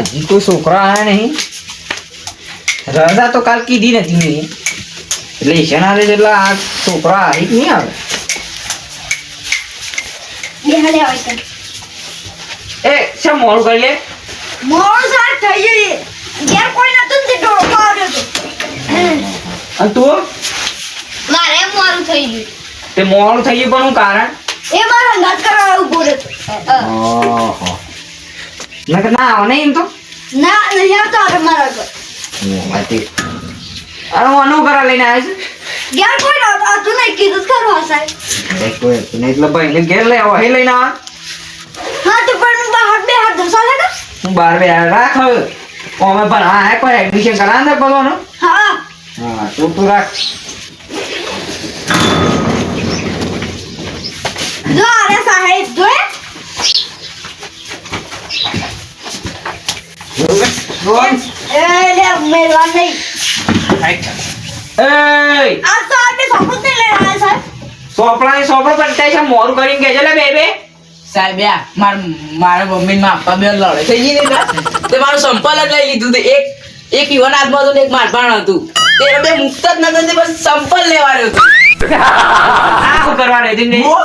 હજી કોઈ છોકરા આવ્યા નહીં. રજા તો કાલ કીધી નથી મેં. એટલે ઈશાન આવે એટલે આ છોકરા આવી જ નહીં આવે? એ શા મોડું કરી લે મોડું સાત થઈ ગઈ ઘેર કોઈ નતું તે ઢોળકો આવ્યો હતો અને તું? મારે મોડું થઈ ગયું. તે મોડું થઈ ગયું પણ હું કારણ? એ મારા અંદાજ કરવા ઊભો રહ્યો નકર ના આવો નહીં એમ તો? ના નહીં આવતો હવે મારા પર અરે હું અનુ કરા લઈને આવ્યો ઘેર કોઈ નતું હતું નહીં કીધું ખરું હસાય કોઈ એટલે ભાઈને ઘેર લઈ આવો હે લઈને આવા. હા તો પણ બહાર બે હાથ ધરસા લેતા હું બાર બે રાખ હવે. અમે પણ હા હે કોઈ એડમિશન કરાવે ને બોલો હા. હા તું તું રાખ જો અરે સાહેબ જોયે રોહન એ લે મેલવા નહીં એ આ તો આપણે નહીં લઈ સાહેબ સોપડા ને સોપડા પંચાય છે મોરું કરીને કહેજે લે બે બે સાહેબ આ માર મારા મમ્મી માં આપવા બે લડે. થઈ ગઈ ને તે મારું સંપલ જ લઈ લીધું તે. એક એક યુવાન હાથમાં હતું ને એક મારપાણ હતું. તે બે મુક્ત જ નતા બસ સંપલ લેવાનું હતું. આ શું કરવા રહી ને? હું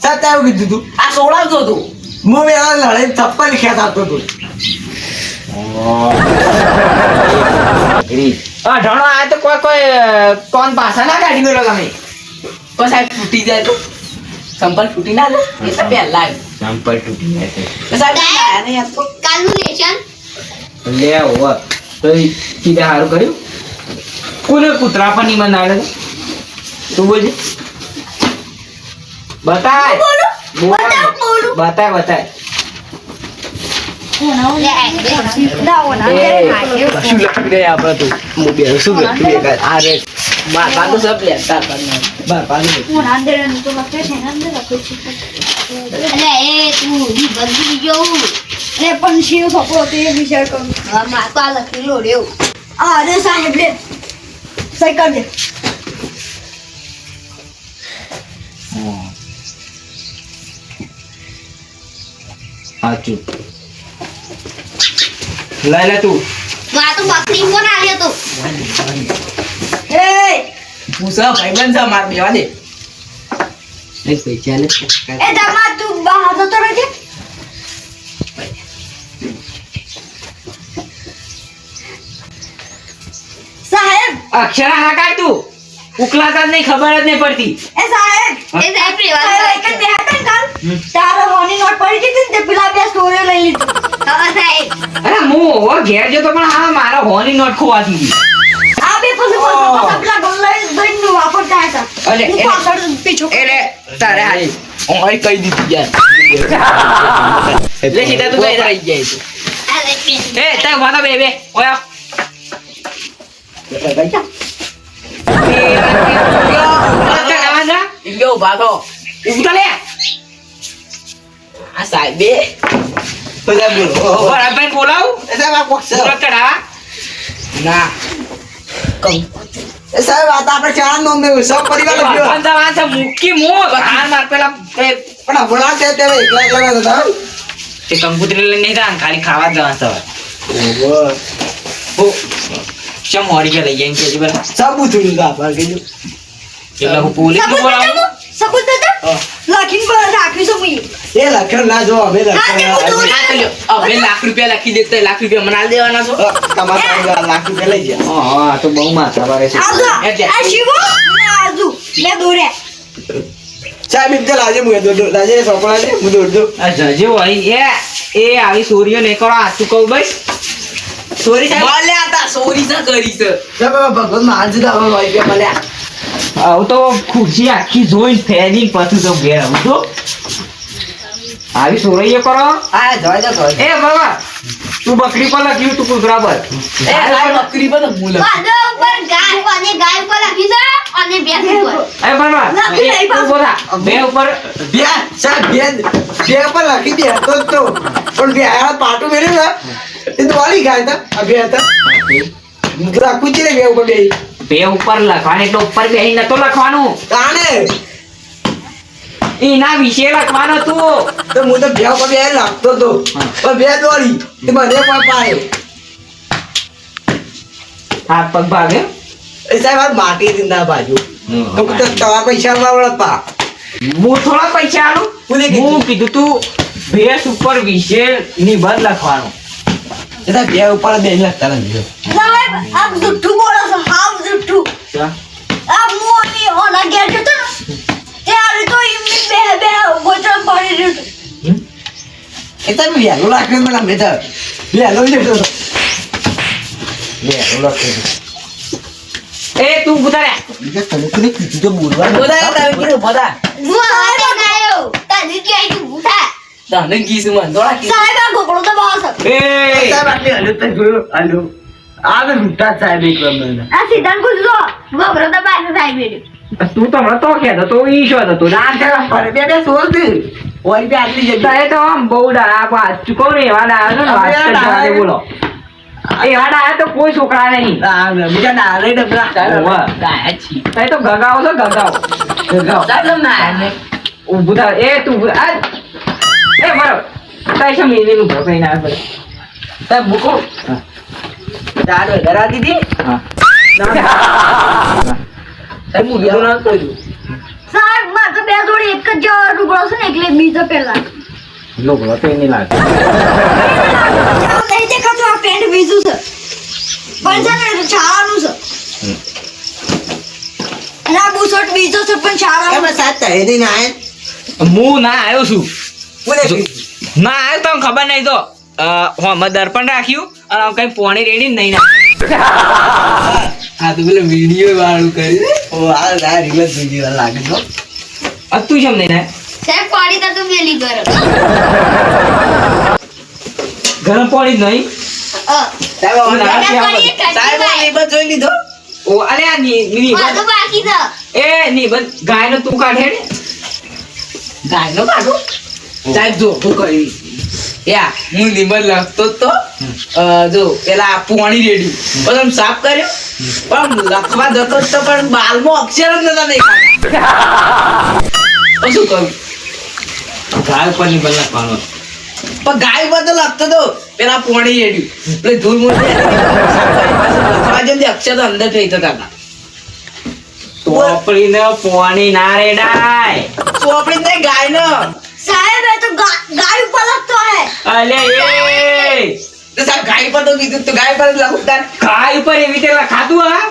સત્ય એવું કીધું તું. આ સોળાવતો હતો. હું લડાઈ ચપ્પલ ખેત આપતો હતો. હા ઢણો આ તો કોઈ કોઈ કોણ પાછા ના કાઢી મેલો તમે? પણ સાહેબ તૂટી જાય તો? સંપલ તૂટી ના જાય એ તો પહેલા સંપલ તૂટી જાય તો સાહેબ આયા નહીં આ તો. કાલનું લેશન? લે હોવ તો ઈ કીધે કર્યું? કોને કૂતરા પણ નહીં બનાવે તું બોલજે બતાય બોલું બોલ. બતાવ બોલું. બતાય બતાય. શું લખી દે આપણે તો હું બે શું લખી દે આ રે મારપાણ તો સબ લેતા હતા બાર પાણી હું અંદર અલે એ તું ઈ બદલી ગયો અરે પણ શિવ સપો તે વિચાર કરું હા માં તો આ લખેલો રેવ આ અરે સાહેબ લે સહી કર દે સાચું. લઈ લે તું. માં તો બકરી કોણ આલ્યો તો એ પૂછો ભાઈબંધ સા માર બેવા દે. એ પૈસા લે એ દમા તું બહાર જતો રહેજે સાહેબ! અક્ષરા ના કાઢ તું. ઉકલાતા જ નહીં ખબર જ નહીં પડતી. એ સાહેબ એ સાહેબ એક જ ને કાલ? તારો હોની નોટ પડી ગઈ ને તે પેલા બે સ્ટોરી લઈ લીધી. હા સાહેબ. અરે હું હોવો ઘેર જતો પણ હા મારા હોની નોટ ખોવાતી હતી. આ બે પછી પાછા પેલા ગલ્લા નું વાપરતા હતા. અરે પાછળ પીછો એટલે તારે હારી હું અહીં કહી દીધું યાર. એટલે સીધા તું કહી રહી જાય છે. એ તાર વાના બે બે ઓયા ઇન્ડિયો ઊભા થો આ સાહેબે બધા બોલો બોલાવું એ સાહેબ આ કોક છે સુરત ચડાવા ના કમ એ સાહેબ આ તો આપણે ચાર નોમ ને સૌ પરિવાર લખ્યો વાંધા વાંધા મૂકી મૂક હાર માર પેલા પણ ભોળા તે તે એકલા એકલા હતા તે કંકુતરી લઈને નહીં તા ખાલી ખાવા જવા સવાર ઓ શમ હોરી કે લઈ જાય કે પેલા સબ ઉથડ્યું હતા આપણે કીધું એટલે હું પોલીસ સબૂત બોલાવું સબૂત બતાવો લખીને પર રાખ્યું છે મુઈ એ લખ્યો ના જો અમે આ લ્યો, હવે લાખ રૂપિયા લખી દેતા લાખ રૂપિયા મના આલ દેવાના છો તમારા લાખ રૂપિયા લઈ ગયા હા હા આ તો બહુ માથા ભારે છે આજો આ શિવો આજુ બે દોરે સાહેબ એમ તો લાજે મુએ દોડ લાજે સોપડા દે હું દોડ દો આ જજે હોય એ એ આવી સૂર્ય ને કરો આતું કહું ભાઈ સોરી સાહેબ? મળ્યા તા સોરી ના કરી છે ભગવાનમાં હાલ જુદા હવે રૂપિયા મળ્યા આવું તો ખુરશી આખી જોઈને ફેરીને પછી તો ઘેર આવું તો આવી સોરૈયો કરો. હા જવા દો એ બાબા તું બકરી પર લખ્યું તું કુતરા પર એ બકરી પર હું લખું. વાદો ગાય અને ગાય લખી દો અને બે ઉપર. એ બાબા લખી તું બોલા બે ઉપર બે સાહેબ બે બે પર લખી દે તો તો. પણ બે આ પાટું મેળ્યું ને એ તો વાળી ગાય હતા આ બે હતા રાખું છે બે ઉપર બે બે ઉપર લખવાનું એટલે ઉપર બેહી નતો લખવાનું. કાને એના વિશે લખવાનો તું. તો હું તો બે ઉપર બે લાગતો હતો પણ બે દોડી તે મને પણ પાડ્યો હાથ પગ ભાગે? એ સાહેબ આ માટી દિંદા બાજુ. તો તમારા પૈસા વાળા પા. હું થોડા પૈસા આલું? કીધું? હું કીધું તું ભેંસ ઉપર વિશે નિબંધ લખવાનો. એ સાહેબ બે ઉપર બે લાગતા નથી સાહેબ આપ જુઠ્ઠું બોલો છો હાવ જુઠ્ઠું. આ મોની ઓના જતો ને ત્યારે તો એમની બે બે ગોચર પડી રહ્યું હતું. એ તો વહેલો લાગે મને અમે તો વહેલો હતો. વહેલો લાગે એ તું ઉતારે બીજા તને કોને કીધું તો બોલવાનું બધા તમે કીધું બધા હું આને ગાયો તારી કે આઈ તું ઉઠા તને કીધું મને થોડા સાહેબ આ ગોકળો તો બસ એ સાહેબ આટલી હલુ તો જોયો હલુ આ તો રૂટા સાહેબ એક મને આ સિદ્ધાંત પૂછજો ગોકળો તો બસ સાહેબ. તું તો હમણાં તો કહેતો તો ઈશો હતો ના છે ફરે બે બે સોલ દે ઓરી બે આટલી જગ્યા તો આમ બહુ ડાયા વાત ચૂકો ને એવા ડાયા છે ને વાત. બોલો એવા ડાયા તો કોઈ છોકરા નહીં બીજા ડાલે ડબરા ઓવા. છી તો ગગાવો છો ગગાવો ગગાવો સાહેબ ના ઉભું ને એ તું આ. એ બરો તારે શું મેલી નું ભોગઈ ના પડે સાહેબ મૂકો. હા. દાડો દીધી હા. સાહેબ હું કીધું ના દઉં સાહેબ મારે તો બે જોડી એક જ જેવો છે ને એટલે બીજો પેલા લોકો તો એની લાગે. નહીં દેખાતું આ પેન્ટ બીજું છે. પણ છે ને એ છે. અને આ બુશર્ટ બીજો છે પણ એમાં સાત તહે ના આય. હું ના આવ્યો છું. ના આવ્યો તો ખબર નહીં તો હોમાં દર્પણ રાખ્યું અને આમ કઈ પોણી રેડી નહીં નાખ્યું હા તો પેલો વીડિયો વાળું કર્યું ઓ આ આ રીલ વાર લાગે તો આ તું કેમ નહીં સાહેબ પાણી તો તું મેલી ગરમ. ગરમ પાણી નહીં. સાહેબ કરી સાહેબ જોઈ લીધો? ઓ અરે આ ની ની મારું તો બાકી છે એ નિબંધ ગાયનો તું કાઢે ને. ગાયનો કાઢો? સાહેબ જો હું કરી યા હું નિબંધ લખતો તો. જો પેલા પોણી રેડી. પછી આમ સાફ કર્યો. પણ લખવા જતો તો પણ બાલમાં અક્ષર જ નતા દેખાતા. તો શું કરું ગાય ઉપર નિબંધ લખવાનો પણ ગાય પર તો લખતો તો. પેલા પોણી રેડ્યું એટલે ધૂળ મૂળ લખવા જેમ અક્ષર અંદર થઈ જતા ચોપડીને પોણી ના રેડાય. ચોપડી નહીં ગાય નો અલે એ! સાહેબ ગાય પર તો કીધું તો ગાય પર જ લખું તાર. ગાય ઉપર એવી રીતે લખાતું હા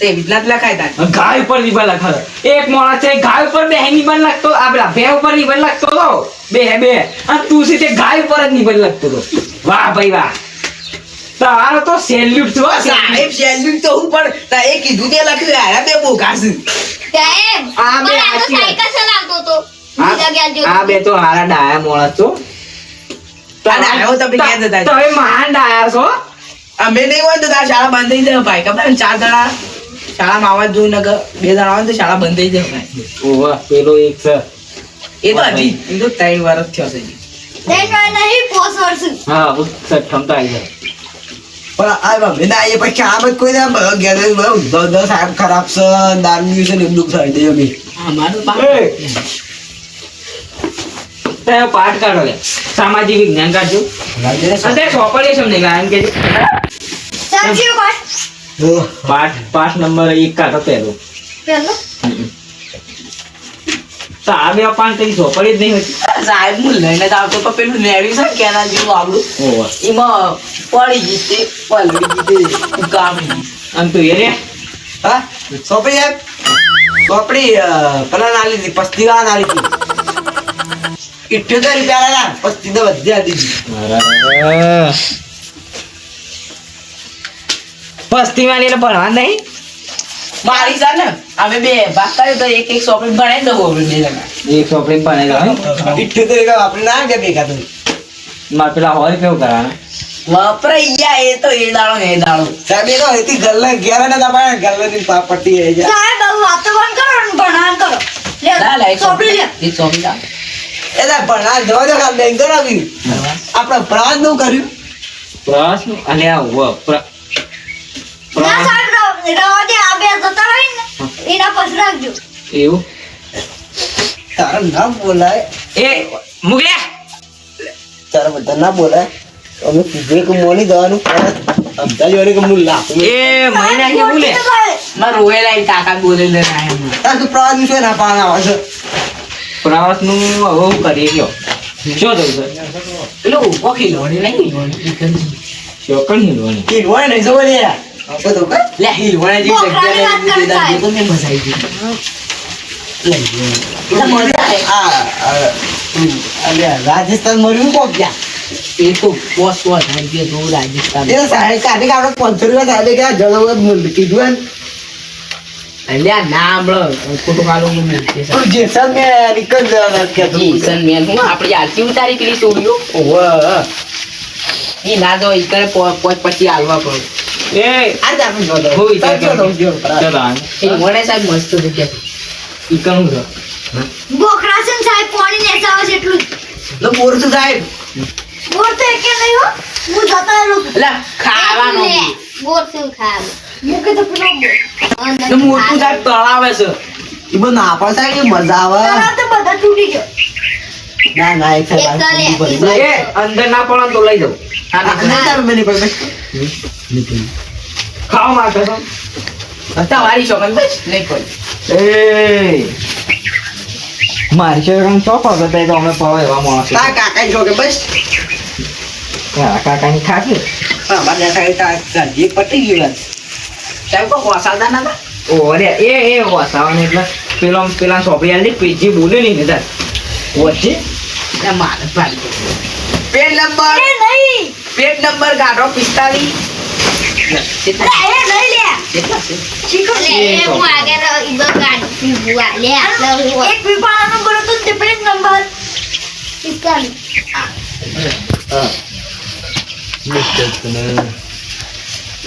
તે એવી લખાય તાર. ગાય ઉપર નિબંધ લખાતો એક માણસ છે ગાય ઉપર બે નિબંધ લખતો આ બે ઉપર નિબંધ લખતો તો. બે બે. અને તું છે તે ગાય ઉપર જ નિબંધ લખતો તો. વાહ ભાઈ વાહ. તારો તો સેલ્યુટ છો સાહેબ સેલ્યુટ તો હું પણ તાર એ કીધું તે લખ્યું આયા બે બોગા છે સાહેબ આ બે તો. સાયકલ ચલાવતો તો. આ બે તો હારા ડાયા માણસ છો. આ ડાયો તો ક્યાં જતા તમે મહાન ડાયા છો. અમે નહીં હોય તો તાર શાળા બંધ થઈ જાય ભાઈ. ખબર ચાર જણા શાળામાં આવવા જોઈ નકર બે જણા આવે તો શાળા બંધ થઈ જાય ઓવા પેલો એક છે. એ તો હજી. એ તો ત્રણ વર્ષ થયો છે હા હું સઠમ તો આવી જાય. પણ આ એ પછી આમ જ કોઈ ના ઘેર દસ સાહેબ ખરાબ છે દારૂ છે ને એમ દુઃખ થાય અમે અમારું બા- પાઠ કાઢો લે. સામાજિક વિજ્ઞાન કાઢજો. અત્યારે તે છે નહીં કારણ કે પાઠ? પાઠ નંબર એક કાઢો પહેલો. પેલો તો આ બે પાન કઈ ચોપડી જ નહીં હતી સાહેબ હું લઈને જ આવતો તો પેલું નેડ્યું છે કેના જેવું આપણું એમાં પડી ગઈ તે પલળી ગઈ અને તું એ રે. હા સોપડી યાર સોપડી પેલા ના લીધી પસ્તી ના લીધી ઇઠ્યોતેર રૂપિયા ના પસ્તી તો વધ્યા દીધી. પસ્તી માં લઈને ભણવા નહીં? મારી છે ને અમે બે ભાગ કર્યો તો એક એક સોપડી બનાવી દઉં આપણે બે એક ચોપડી પાણી લાવે ઇઠ્યોતેર રૂપિયા આપણે ના કે ભેગા તો મારે પેલા હોય કેવું કરવાના? વપરાઈ ગયા એ તો એ દાડો એ દાડો. સાહેબ એ તો હતી ગલ્લે ઘેર ને દબાય ગલ્લે ની પાપટી પટ્ટી જાય સાહેબ વાતો બંધ કરો ભણાન કરો. લે લે ચોપડી લે. એ આ. એટલે ભણા જવા દો કામ બેંક કરાવ્યું. આપણે પ્રવાસનું કર્યું. અને આ ઊભો. પ્ર- ના પ્રશ્ન સાહેબ રવા- રવા દે આ બે જતા રહી ને એના પછી રાખજો. એવું? તારા ના બોલાય. એ મુગલ્યા તારા બધા ના બોલાય. અમે કીધું કે મોની દવાનું સમજાવી વાળી કે હું લાખું એ મહિના કે બોલે. મારે રોયેલા કાકા બોલે લે ના તું પ્રવાસ શું ના પાણા આવે છે. પ્રવાસનું હવે હું કરીએ કયો શું થયું સર પેલો ઊભો ખીલોડી નહીં. કરી. ચોકન હિલવાની કે હોય નહીં તો કઈ લે હિલવાણા જેવી જગ્યા લઈ દીધી, તાર તો મેં મજા આવી ગઈ. ગયો. રાજસ્થાન મર્યું કોક ગયા? એ તો પોસ પોસ ગયો રાજસ્થાન. પાંચસો રૂપિયા સાહેબે કીધું ને અલ્યા ના હમણાં ખોટું કાઢું હું મૂકીશ. પણ નીકળ જવાના કહેતો હતો. જીસન હું આપણી આરતી ઉતારી પેલી છોડીઓ ઓવે. ઈ ના જો ઈ કરે પોચ પછી હાલવા પડે એ આપણે જોતો. ચાલ, કરું. મોડે સાહેબ મસ્ત જગ્યા ઈ છે ને સાહેબ પાણી એટલું. લો, બોર તો સાહેબ બોર તો એકે નહીં હો હું જતો રહેલો છું. ખાવાનું બોર શું ખાવાનું મૂકે તો પેલો તો મોટું સાહેબ તળાવે છે. એ બધું ના પણ સાહેબ મજા આવે. તળાવ તો બધા તૂટી ગયો ના ના એક સાહેબ અંદર ના પડે તો લઈ જાઉં. ખાવા માટે છો? તમારી શોખન બસ નહીં પડી એ. મારી છોકરાને શોખ હતો તો અમે પવા એવા માણસ કાકા જો કે બસ. કાકાની ખાકી હા મારે સાહેબ તારા ગાંધી પટી ગયું સાહેબ કોઈ હોસાદા ના? હતા? એ એ વસાવાને એટલે પેલો પેલા સોપડી આલી પેજી બોલે નહીં ને તાર. વચ્ચે એટલે મારે પાડી નંબર. એ નહીં. પેટ નંબર કાઢો પિસ્તાલીસ.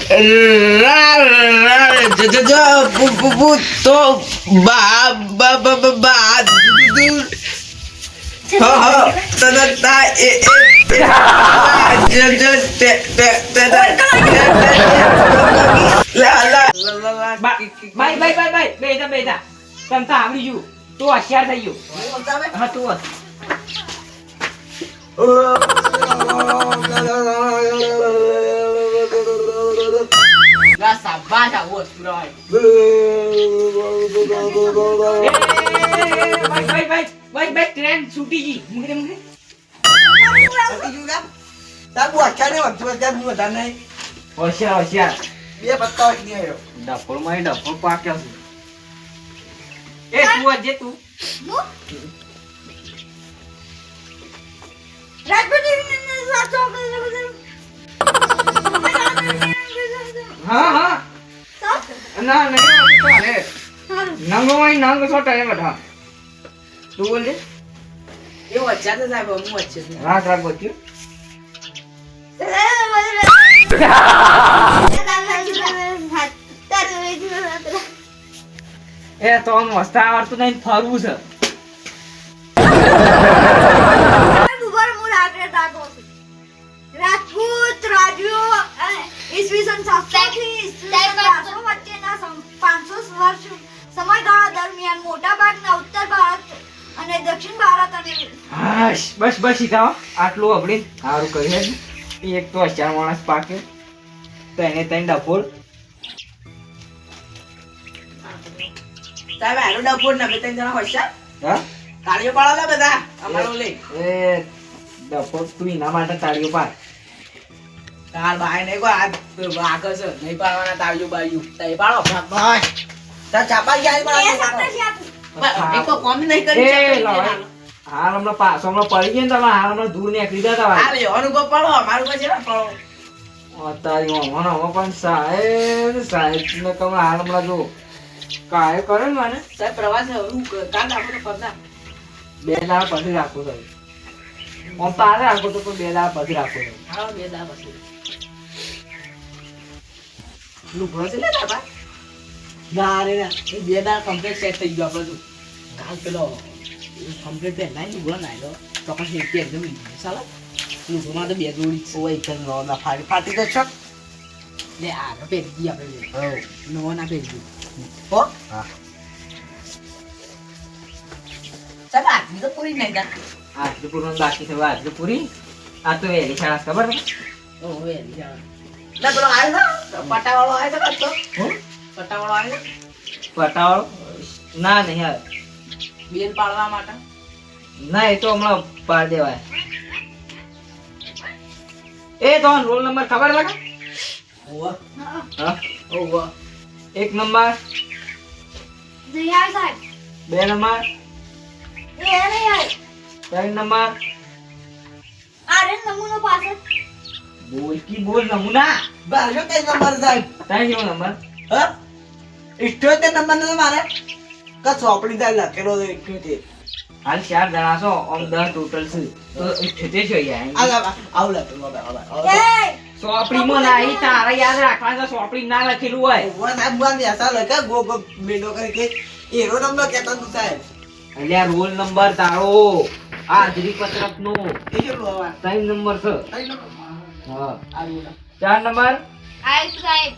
કેટલા લે, એ લઈ લે કેટલા છે શીખો લે એ હું આગળ ઈબો કાઢી બુઆ લે એક વિપાળાનો બોલો તો તે પેજ નંબર 45 તો બા બા બા બા બા હા હા તને તા એ એ જો જો તે તે તે લા લા લા બાય બાય બાય બાય બેજા બેજા તને તો આવડી ગયું તું હોશિયાર થઈ ગયું હા તું હોશ. લા સાબાસ આવો સુરાય ભાઈ ભાઈ બાય બાય બાય ટ્રેન છૂટી ગઈ મુકડે નહીં હોશિયાર હોશિયાર ડફોળમાં ડફોળ પાક્યો છે એ તું આજે તું હું સાચો હા હા. ના નહીં ચાલે નંગો માં નંગ છોટા એ બધા. તું બોલજે એ વચ્ચે તો સાહેબ હું વચ્ચે. રાત રાત બોલ્યું એ તો આમ વસ્તા આવડતું નહીં ફરવું છે. ઈસવીસન સાતસોથી ઈસવીસન બારસો વચ્ચેના પાંચસો વર્ષ સમયગાળા દરમિયાન મોટા ભાગના ઉત્તર ભારત અને દક્ષિણ ભારત અને હાશ બસ બસ સીધા આટલું આપણે સારું કર્યું એક તો હજાર માણસ પાકે. તો એને તઈને ડફોળ સાહેબ આનો ડફોડ ને તને જણા હોશિયાર હા? તાળીઓ પાડો બધા. અમારો લે એ ડફોળ તું એના માટે તાળીઓ પાડ. તાર ભાઈ ને કોઈ આ આગળ છે નહીં પાડવાના તાળીઓ બાયુ તઈ પાડો. ભાઈ. સાથે ચાપા આ. પાડો એક તો કોમ નહીં કરી. હાલ હમણાં પાછો હમણાં પડી ગયા ને તમે હાલ હમણાં દૂર નીકળી જતા આ હોય લેવાનું પડો. અમારું પછી ના પડો. અત્યારે હમણાં હમણાં પણ સાહેબ સાહેબ ને તમે હાલ હમણાં જો કાય કરે ને મને? સાહેબ પ્રવાસ હું કાલ આપણે ફરતા. બે દાળ પછી રાખવું સાહેબ આમ તારે રાખવું તો પણ બે દાડા પછી રાખવું સાહેબ હા બે દા પછી. લુગડો છે લે બાબા ના રે ના એ બે દા કમ્પ્લીટ સેટ થઈ ગયો આપણે. તો કાલ પેલો કમ્પ્લીટ પે નાઈ લુગડો લો તો પછી એક એકદમ સાલા. લુગડોમાં તો બે જોડી છે. ફાટી તો છક લે આ તો પહેરી ગઈ આપણે. નવો ના પહેરી ગઈ હો? સાહેબ આજની તો પૂરી નહીં થાય. આજનું પૂરું બાકી છે આજનું પૂરી? આ તો વહેલી શાળા ખબર ને? એની જાણ. ના પેલો આવ્યો પટાવાળો આવ્યો તો કચ્છો પટાવાળો આવ્યો પટાવાળો? ના નહીં આવે. બેન પાડવા માટે? ના એ તો હમણાં પાડ દેવાય. એ તો રોલ નંબર ખબર લાગે ઓહો હા. એક નંબર. સાહેબ. બે નંબર. એ નહીં આવે. ત્રણ નંબર. આરે નમૂનો પાછળ. બોલ કી બોલ નમૂના? બારસો કઈ નંબર સાહેબ? ત્રણ જેવો નંબર? હ? ઇઠ્યોતેર નંબર નો મારે. કા સોપડી તાર લખેલો છે ઇઠ્યોતેર. હાલ ચાર જણા છો ઓમ દસ ટોટલ છે. તો ઇઠ્યોતેર છે આ- આવું લખેલું. એ! સોપડીમાં નહીં તારે યાદ રાખવા છે સોપડી ના લખેલું હોય. ભગવાન સાહેબ ભગવાન બેસા લખે ગો ગો બેડો કરી કે. એરો નંબર કેતો તું સાહેબ. અલ્યા રોલ નંબર તારો હાજરી પત્રક નો ત્રણ નંબર છે. કઈ નંબર? હા. ચાર નંબર? આય સાહેબ.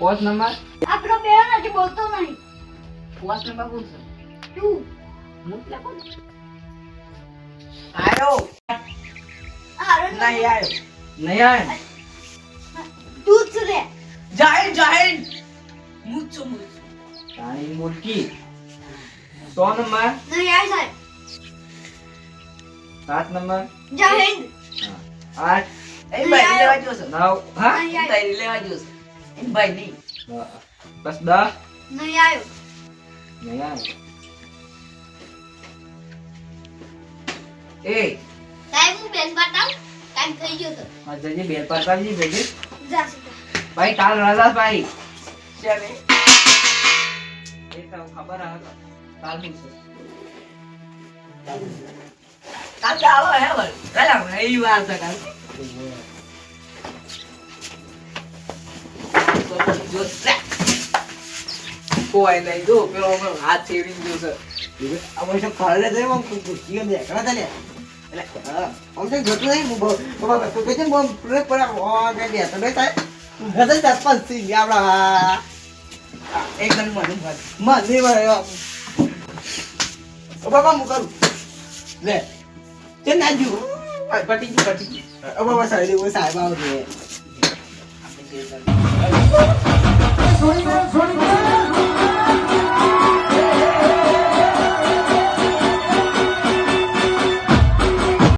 પાંચ નંબર? આપણો બે નથી બોલતો નહીં. પાંચ નંબર કોણ છે? તું. મુટલા કોણ આયો. આરે નહીં આયો. નહીં આયો તું જ રે જાહેર જાહેર. મુચ્ચો મુચ્ચો તારી મોટકી સો નંબર? નહીં આવે સાહેબ. સાત નંબર? જય હિન્દ આઠ. એ ભાઈ લેવા હા લેવા. જો છે એ ભાઈ નહીં. બસ દસ નહીં આવ્યો. નહીં આવે એ. સાહેબ હું બેન બતાવ ટાઈમ થઈ ગયો તો આ જજે બેલ પાડતાજી જજે. જા ભાઈ કાલ રાજા ભાઈ. ચાલે એ તો ખબર હે તો. કાલ શું છે? કાલ ચાલો હે ભાઈ કાલ આપણે વાર છે કાલ. કોઈ નહીં, જો, પેલો હાથ છેડીને જો છે. આ વર્ષે ખરડે થઈ આમ ખુશીઓ દેખાડા તા લે આમ તો જોતું નહીં કહે છે ને, બહુ પૂરે પૂરા ઓ કે બેસતો નહીં થાય. દસ પાંચ થઈ ગયા, આપણા એકદમ મને મને બાબા હું કરું? લે. તે ના પટી ગયું પટી ગયું. 哦，不不มา我ส่ในมือสา